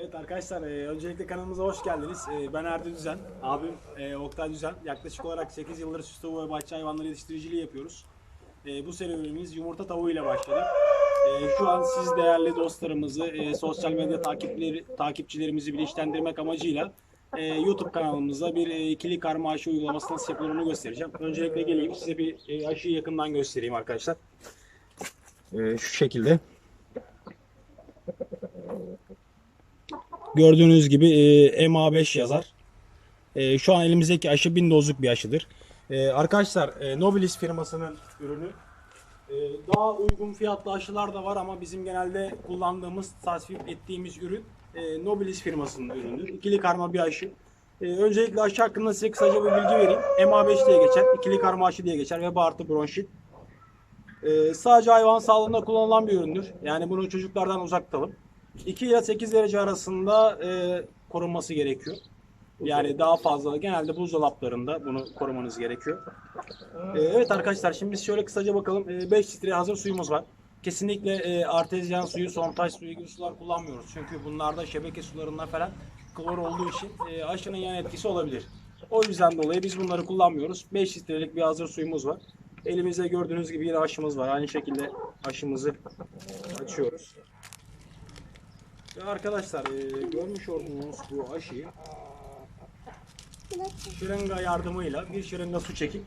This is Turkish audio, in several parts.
Evet arkadaşlar e, öncelikle kanalımıza hoş geldiniz. E, ben Erdi Düzen, abim e, Oktay Düzen. Yaklaşık olarak 8 yıldır süs tavuğu ve bahçe hayvanları yetiştiriciliği yapıyoruz. E, bu serüvenimiz yumurta tavuğu ile başladı. E, şu an siz değerli dostlarımızı, e, sosyal medya takipleri, takipçilerimizi bilinçlendirmek amacıyla e, YouTube kanalımızda bir e, ikili karma aşı uygulaması nasıl yapılır göstereceğim. Öncelikle geleyim size bir e, aşıyı yakından göstereyim arkadaşlar. E, şu şekilde. Gördüğünüz gibi e, MA5 yazar. E, şu an elimizdeki aşı 1000 dozluk bir aşıdır. E, arkadaşlar e, Nobilis firmasının ürünü. E, daha uygun fiyatlı aşılar da var ama bizim genelde kullandığımız, tasvip ettiğimiz ürün e, Nobilis firmasının ürünüdür. İkili karma bir aşı. E, öncelikle aşı hakkında size kısaca bir bilgi vereyim. MA5 diye geçer, ikili karma aşı diye geçer ve artı bronşit. E, sadece hayvan sağlığında kullanılan bir üründür. Yani bunu çocuklardan uzak tutalım. 2 ile 8 derece arasında e, korunması gerekiyor. Yani daha fazla genelde buzdolaplarında bunu korumanız gerekiyor. E, evet arkadaşlar şimdi biz şöyle kısaca bakalım. E, 5 litre hazır suyumuz var. Kesinlikle e, artezyen suyu, sondaj suyu gibi sular kullanmıyoruz. Çünkü bunlarda şebeke sularında falan klor olduğu için e, aşının yan etkisi olabilir. O yüzden dolayı biz bunları kullanmıyoruz. 5 litrelik bir hazır suyumuz var. Elimizde gördüğünüz gibi yine aşımız var. Aynı şekilde aşımızı açıyoruz. Arkadaşlar e, görmüş olduğunuz bu aşıyı şırınga yardımıyla bir şırınga su çekip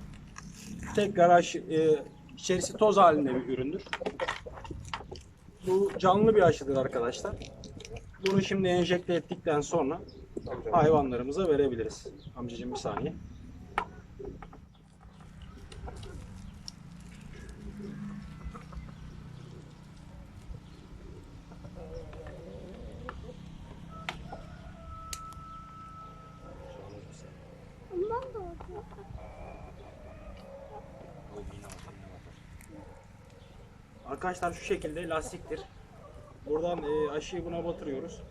tekrar aşı, e, içerisi toz halinde bir üründür. Bu canlı bir aşıdır arkadaşlar. Bunu şimdi enjekte ettikten sonra hayvanlarımıza verebiliriz. Amcacığım bir saniye. Ondan da oldu. Arkadaşlar şu şekilde lastiktir. Buradan e, aşıyı buna batırıyoruz.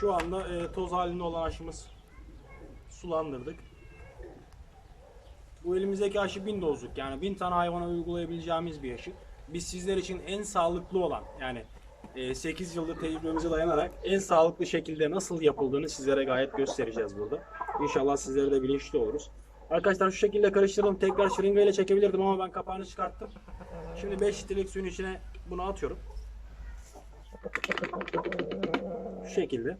Şu anda e, toz halinde olan aşımız sulandırdık. Bu elimizdeki aşı 1000 dozluk yani 1000 tane hayvana uygulayabileceğimiz bir aşı. Biz sizler için en sağlıklı olan yani e, 8 yıldır tecrübemize dayanarak en sağlıklı şekilde nasıl yapıldığını sizlere gayet göstereceğiz burada. İnşallah sizlere de bilinçli oluruz. Arkadaşlar şu şekilde karıştırdım. Tekrar şırınga ile çekebilirdim ama ben kapağını çıkarttım. Şimdi 5 litrelik suyun içine bunu atıyorum. Şu şekilde.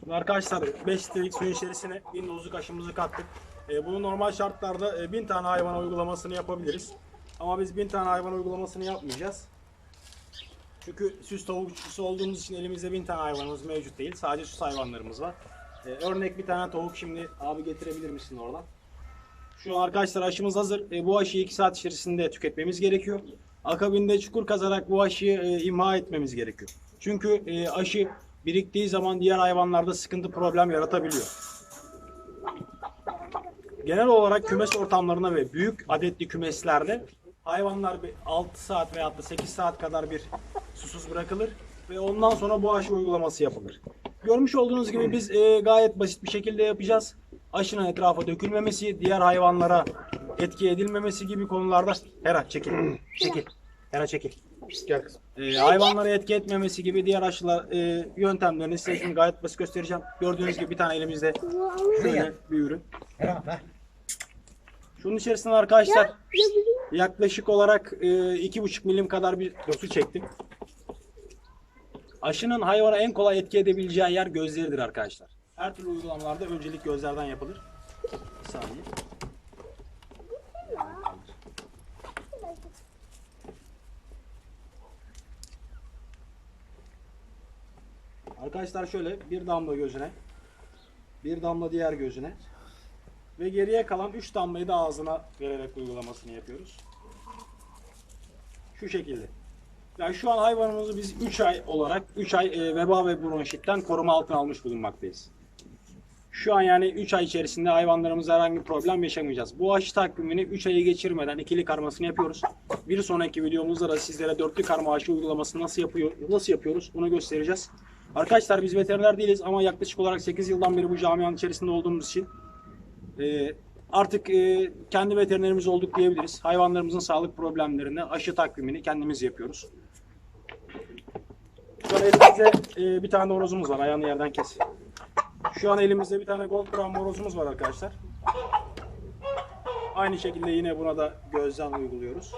Şimdi arkadaşlar 5 litrelik suyun içerisine 1000 dozluk aşımızı kattık. E, bunu normal şartlarda e, 1000 tane hayvana uygulamasını yapabiliriz. Ama biz 1000 tane hayvan uygulamasını yapmayacağız. Çünkü süs tavukçusu olduğumuz için elimizde 1000 tane hayvanımız mevcut değil. Sadece süs hayvanlarımız var. E, örnek bir tane tavuk şimdi abi getirebilir misin oradan? Şu an arkadaşlar aşımız hazır. E, bu aşıyı 2 saat içerisinde tüketmemiz gerekiyor. Akabinde çukur kazarak bu aşıyı e, imha etmemiz gerekiyor. Çünkü e, aşı biriktiği zaman diğer hayvanlarda sıkıntı problem yaratabiliyor. Genel olarak kümes ortamlarına ve büyük adetli kümeslerde hayvanlar bir 6 saat veya da 8 saat kadar bir susuz bırakılır ve ondan sonra bu aşı uygulaması yapılır. Görmüş olduğunuz gibi biz e, gayet basit bir şekilde yapacağız. Aşının etrafa dökülmemesi, diğer hayvanlara etki edilmemesi gibi konularda Hera çekil. Çekil. Hera çekil. Gel kızım. E, hayvanlara etki etmemesi gibi diğer aşılar e, yöntemlerini size şimdi gayet basit göstereceğim. Gördüğünüz gibi bir tane elimizde şöyle bir ürün. Şunun içerisinde arkadaşlar yaklaşık olarak e, iki buçuk milim kadar bir su çektim. Aşının hayvana en kolay etki edebileceği yer gözleridir arkadaşlar. Her türlü uygulamalarda öncelik gözlerden yapılır. Bir saniye. Arkadaşlar şöyle bir damla gözüne, bir damla diğer gözüne ve geriye kalan 3 damlayı da ağzına vererek uygulamasını yapıyoruz. Şu şekilde. Yani şu an hayvanımızı biz 3 ay olarak 3 ay e, veba ve bronşitten koruma altına almış bulunmaktayız. Şu an yani 3 ay içerisinde hayvanlarımızda herhangi bir problem yaşamayacağız. Bu aşı takvimini 3 ayı geçirmeden ikili karmasını yapıyoruz. Bir sonraki videomuzda da sizlere dörtlü karma aşı uygulamasını nasıl yapıyor nasıl yapıyoruz onu göstereceğiz. Arkadaşlar biz veteriner değiliz ama yaklaşık olarak 8 yıldan beri bu camianın içerisinde olduğumuz için e, artık e, kendi veterinerimiz olduk diyebiliriz. Hayvanlarımızın sağlık problemlerine aşı takvimini kendimiz yapıyoruz. Şu an elimizde e, bir tane horozumuz var. Ayağını yerden kes. Şu an elimizde bir tane Gold Crown horozumuz var arkadaşlar. Aynı şekilde yine buna da gözden uyguluyoruz.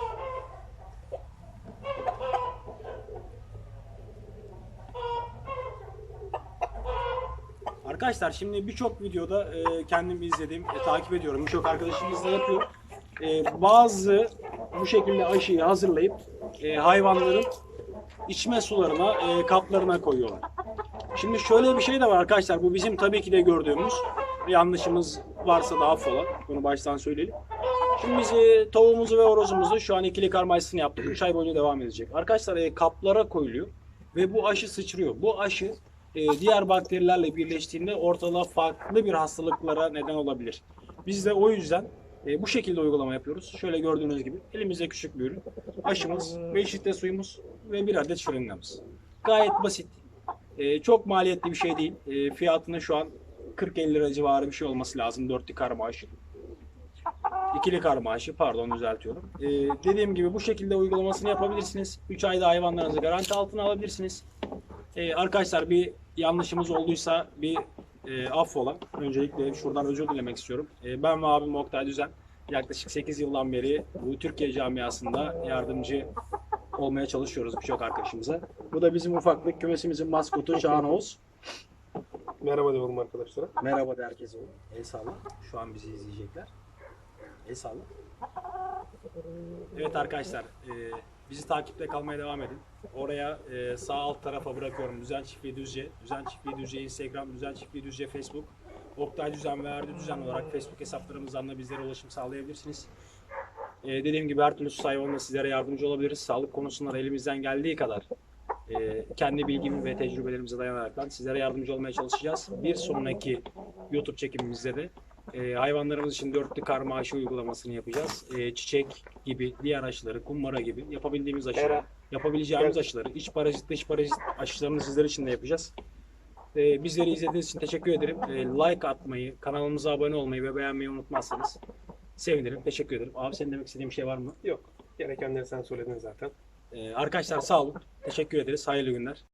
Arkadaşlar şimdi birçok videoda e, kendim izledim, e, takip ediyorum. Birçok arkadaşımız da yapıyor. E, bazı bu şekilde aşıyı hazırlayıp e, hayvanların içme sularına, e, kaplarına koyuyorlar. Şimdi şöyle bir şey de var arkadaşlar. Bu bizim tabii ki de gördüğümüz. Yanlışımız varsa da affola. Bunu baştan söyleyelim. Şimdi biz e, tavuğumuzu ve horozumuzu şu an ikili karma aşısını yaptık. 3 ay boyunca devam edecek. Arkadaşlar e, kaplara koyuluyor ve bu aşı sıçrıyor. Bu aşı e, diğer bakterilerle birleştiğinde ortada farklı bir hastalıklara neden olabilir. Biz de o yüzden e, bu şekilde uygulama yapıyoruz. Şöyle gördüğünüz gibi elimizde küçük bir ürün. Aşımız, 5 litre suyumuz ve bir adet şırıngamız. Gayet basit. E, çok maliyetli bir şey değil. E, fiyatının şu an 40-50 lira civarı bir şey olması lazım. Dörtlü karma aşı. İkili karma aşı pardon düzeltiyorum. Ee, dediğim gibi bu şekilde uygulamasını yapabilirsiniz. 3 ayda hayvanlarınızı garanti altına alabilirsiniz. Ee, arkadaşlar bir yanlışımız olduysa bir e, affola. Öncelikle şuradan özür dilemek istiyorum. Ee, ben ve abim Oktay Düzen yaklaşık 8 yıldan beri bu Türkiye camiasında yardımcı olmaya çalışıyoruz birçok arkadaşımıza. Bu da bizim ufaklık kümesimizin maskotu Şahan Oğuz. Merhaba diyorum arkadaşlara. Merhaba de herkese. El salla. Şu an bizi izleyecekler. El salla. Evet arkadaşlar, e, bizi takipte kalmaya devam edin. Oraya e, sağ alt tarafa bırakıyorum Düzen Çiftliği Düzce, Düzen Çiftliği Düzce Instagram, Düzen Çiftliği Düzce Facebook, Oktay Düzen ve Erdi Düzen olarak Facebook hesaplarımızdan da bizlere ulaşım sağlayabilirsiniz. E, dediğim gibi her türlü sayfamda sizlere yardımcı olabiliriz. Sağlık konusunda elimizden geldiği kadar e, kendi bilgimi ve tecrübelerimize dayanarak sizlere yardımcı olmaya çalışacağız. Bir sonraki YouTube çekimimizde de e, hayvanlarımız için dörtlü karma aşı uygulamasını yapacağız. E, çiçek gibi, diğer aşıları, kumbara gibi yapabildiğimiz aşıları, yapabileceğimiz aşıları, iç parazit, dış parazit aşılarını sizler için de yapacağız. E, bizleri izlediğiniz için teşekkür ederim. E, like atmayı, kanalımıza abone olmayı ve beğenmeyi unutmazsanız sevinirim. Teşekkür ederim. Abi senin demek istediğin bir şey var mı? Yok. Gerekenleri sen söyledin zaten. E, arkadaşlar sağ olun. Teşekkür ederiz. Hayırlı günler.